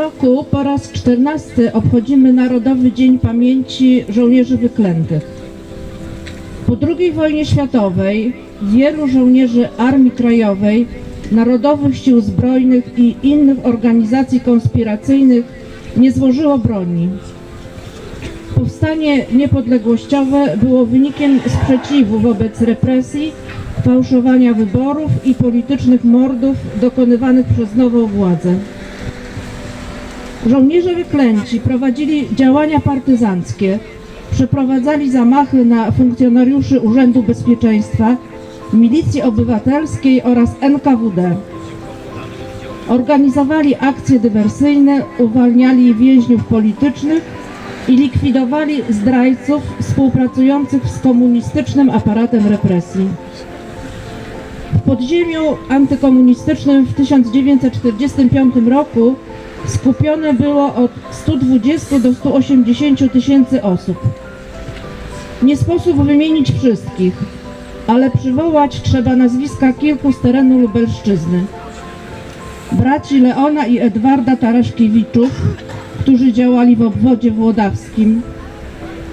roku po raz 14 obchodzimy Narodowy Dzień Pamięci Żołnierzy Wyklętych. Po II wojnie światowej wielu żołnierzy Armii Krajowej, Narodowych Sił Zbrojnych i innych organizacji konspiracyjnych nie złożyło broni. Powstanie niepodległościowe było wynikiem sprzeciwu wobec represji, fałszowania wyborów i politycznych mordów dokonywanych przez nową władzę. Żołnierze wyklęci prowadzili działania partyzanckie, przeprowadzali zamachy na funkcjonariuszy Urzędu Bezpieczeństwa, Milicji Obywatelskiej oraz NKWD. Organizowali akcje dywersyjne, uwalniali więźniów politycznych i likwidowali zdrajców współpracujących z komunistycznym aparatem represji. W podziemiu antykomunistycznym w 1945 roku skupione było od 120 do 180 tysięcy osób. Nie sposób wymienić wszystkich, ale przywołać trzeba nazwiska kilku z terenu Lubelszczyzny. Braci Leona i Edwarda Taraszkiewiczów, którzy działali w obwodzie włodawskim,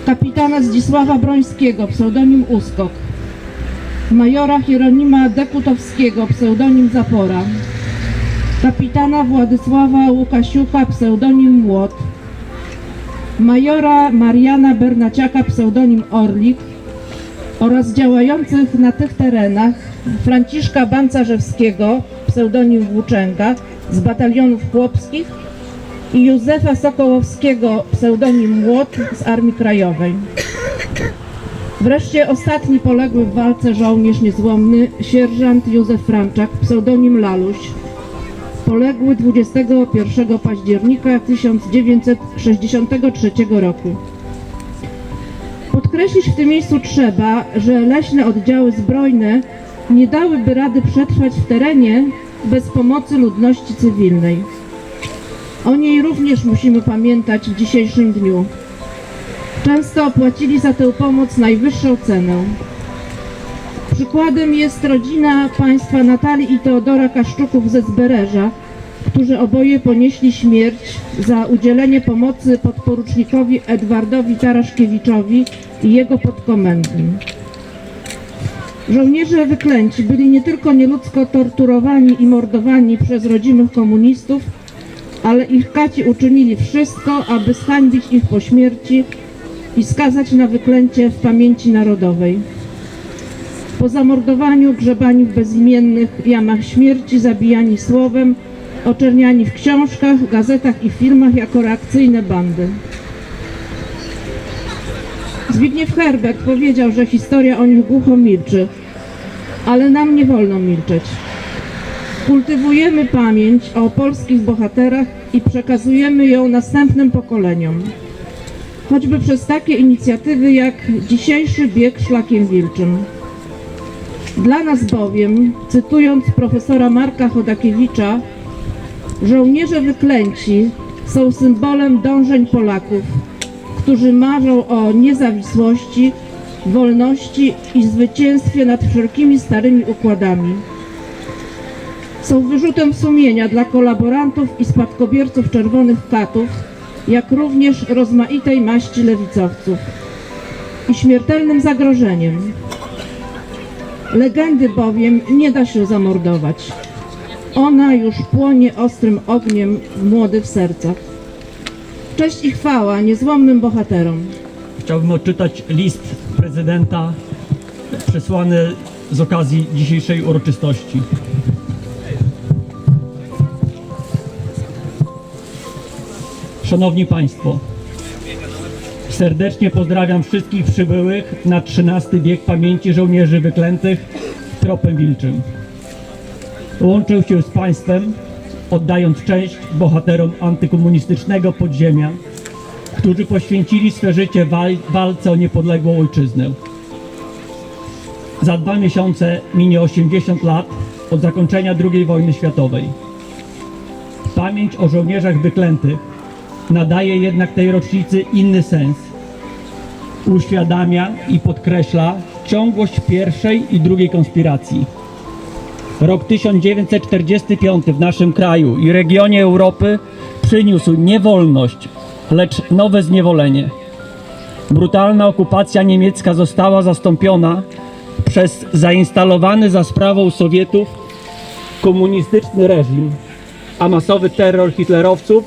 kapitana Zdzisława Brońskiego, pseudonim Uskok, majora Hieronima Dekutowskiego, pseudonim Zapora, kapitana Władysława Łukasiuka, pseudonim Młot, majora Mariana Bernaciaka, pseudonim Orlik. Oraz działających na tych terenach Franciszka Bancarzewskiego, pseudonim Włóczęga, z batalionów chłopskich. I Józefa Sokołowskiego, pseudonim Młot, z Armii Krajowej. Wreszcie ostatni poległy w walce żołnierz niezłomny, sierżant Józef Franczak, pseudonim Laluś, poległy 21 października 1963 roku. Podkreślić w tym miejscu trzeba, że leśne oddziały zbrojne nie dałyby rady przetrwać w terenie bez pomocy ludności cywilnej. O niej również musimy pamiętać w dzisiejszym dniu. Często opłacili za tę pomoc najwyższą cenę. Przykładem jest rodzina państwa Natalii i Teodora Kaszczuków ze Zbereża, którzy oboje ponieśli śmierć za udzielenie pomocy podporucznikowi Edwardowi Taraszkiewiczowi i jego podkomendnym. Żołnierze wyklęci byli nie tylko nieludzko torturowani i mordowani przez rodzimych komunistów, ale ich kaci uczynili wszystko, aby zhańbić ich po śmierci i skazać na wyklęcie w pamięci narodowej. Po zamordowaniu grzebani w bezimiennych jamach śmierci, zabijani słowem, oczerniani w książkach, gazetach i filmach jako reakcyjne bandy. Zbigniew Herbert powiedział, że historia o nich głucho milczy, ale nam nie wolno milczeć. Kultywujemy pamięć o polskich bohaterach i przekazujemy ją następnym pokoleniom. Choćby przez takie inicjatywy jak dzisiejszy bieg szlakiem wilczym. Dla nas bowiem, cytując profesora Marka Chodakiewicza, żołnierze wyklęci są symbolem dążeń Polaków, którzy marzą o niezawisłości, wolności i zwycięstwie nad wszelkimi starymi układami. Są wyrzutem sumienia dla kolaborantów i spadkobierców czerwonych katów, jak również rozmaitej maści lewicowców i śmiertelnym zagrożeniem. Legendy bowiem nie da się zamordować. Ona już płonie ostrym ogniem w młodych sercach. Cześć i chwała niezłomnym bohaterom. Chciałbym odczytać list prezydenta przesłany z okazji dzisiejszej uroczystości. Szanowni Państwo, serdecznie pozdrawiam wszystkich przybyłych na 13 bieg pamięci żołnierzy wyklętych tropem wilczym. Łączę się z Państwem, oddając cześć bohaterom antykomunistycznego podziemia, którzy poświęcili swe życie wal walce o niepodległą ojczyznę. Za dwa miesiące minie 80 lat od zakończenia II wojny światowej. Pamięć o żołnierzach wyklętych nadaje jednak tej rocznicy inny sens. Uświadamia i podkreśla ciągłość pierwszej i drugiej konspiracji. Rok 1945 w naszym kraju i regionie Europy przyniósł nie wolność, lecz nowe zniewolenie. Brutalna okupacja niemiecka została zastąpiona przez zainstalowany za sprawą Sowietów komunistyczny reżim, a masowy terror hitlerowców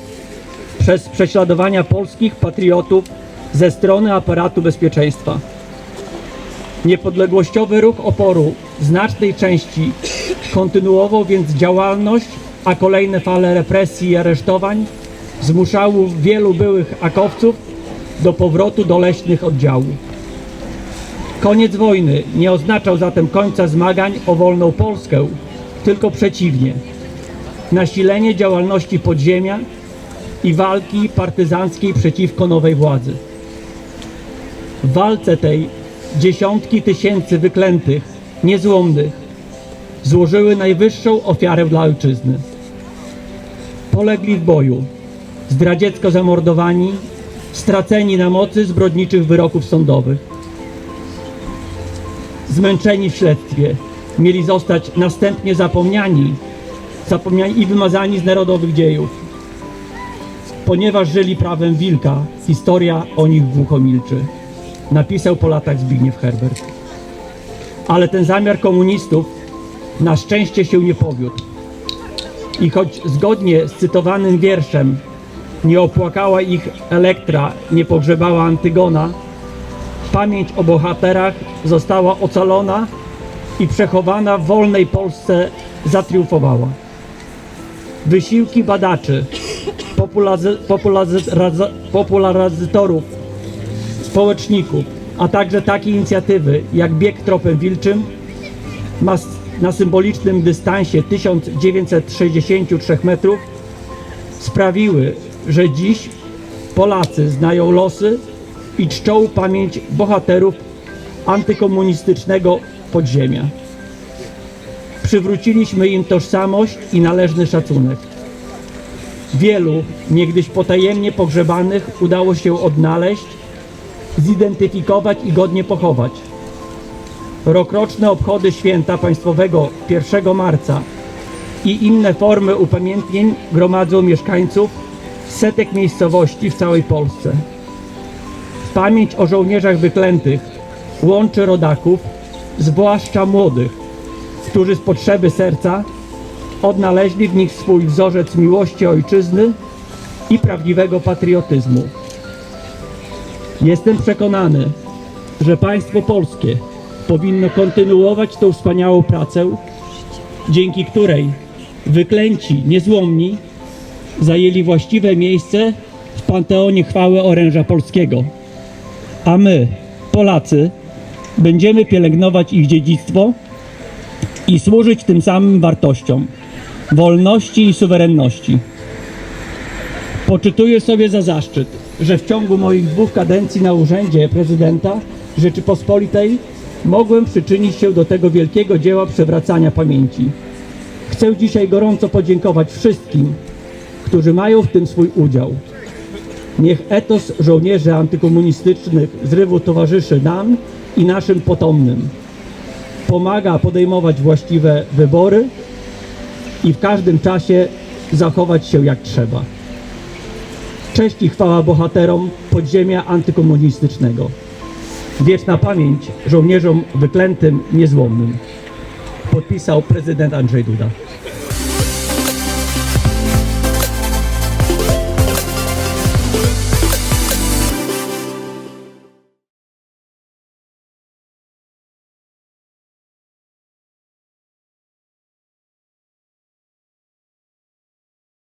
przez prześladowania polskich patriotów ze strony aparatu bezpieczeństwa. Niepodległościowy ruch oporu znacznej części kontynuował więc działalność, a kolejne fale represji i aresztowań zmuszały wielu byłych akowców do powrotu do leśnych oddziałów. Koniec wojny nie oznaczał zatem końca zmagań o wolną Polskę, tylko przeciwnie. Nasilenie działalności podziemia i walki partyzanckiej przeciwko nowej władzy. W walce tej dziesiątki tysięcy wyklętych, niezłomnych złożyły najwyższą ofiarę dla ojczyzny. Polegli w boju, zdradziecko zamordowani, straceni na mocy zbrodniczych wyroków sądowych. Zmęczeni w śledztwie, mieli zostać następnie zapomniani, zapomniani i wymazani z narodowych dziejów. Ponieważ żyli prawem wilka, historia o nich głucho milczy. Napisał po latach Zbigniew Herbert. Ale ten zamiar komunistów na szczęście się nie powiódł. I choć zgodnie z cytowanym wierszem nie opłakała ich Elektra, nie pogrzebała Antygona, pamięć o bohaterach została ocalona i przechowana w wolnej Polsce zatriumfowała. Wysiłki badaczy, popularyzatorów, społeczników, a także takie inicjatywy jak Bieg Tropem Wilczym ma na symbolicznym dystansie 1963 metrów sprawiły, że dziś Polacy znają losy i czczą pamięć bohaterów antykomunistycznego podziemia. Przywróciliśmy im tożsamość i należny szacunek. Wielu, niegdyś potajemnie pogrzebanych, udało się odnaleźć, zidentyfikować i godnie pochować. Rokroczne obchody święta państwowego 1 marca i inne formy upamiętnień gromadzą mieszkańców setek miejscowości w całej Polsce. Pamięć o żołnierzach wyklętych łączy rodaków, zwłaszcza młodych, którzy z potrzeby serca odnaleźli w nich swój wzorzec miłości ojczyzny i prawdziwego patriotyzmu. Jestem przekonany, że państwo polskie powinno kontynuować tą wspaniałą pracę, dzięki której wyklęci, niezłomni zajęli właściwe miejsce w panteonie chwały oręża polskiego. A my, Polacy, będziemy pielęgnować ich dziedzictwo i służyć tym samym wartościom wolności i suwerenności. Poczytuję sobie za zaszczyt, że w ciągu moich dwóch kadencji na urzędzie prezydenta Rzeczypospolitej mogłem przyczynić się do tego wielkiego dzieła przewracania pamięci. Chcę dzisiaj gorąco podziękować wszystkim, którzy mają w tym swój udział. Niech etos żołnierzy antykomunistycznych zrywu towarzyszy nam i naszym potomnym. Pomaga podejmować właściwe wybory i w każdym czasie zachować się jak trzeba. Cześć i chwała bohaterom podziemia antykomunistycznego. Wieczna pamięć żołnierzom wyklętym, niezłomnym. Podpisał prezydent Andrzej Duda.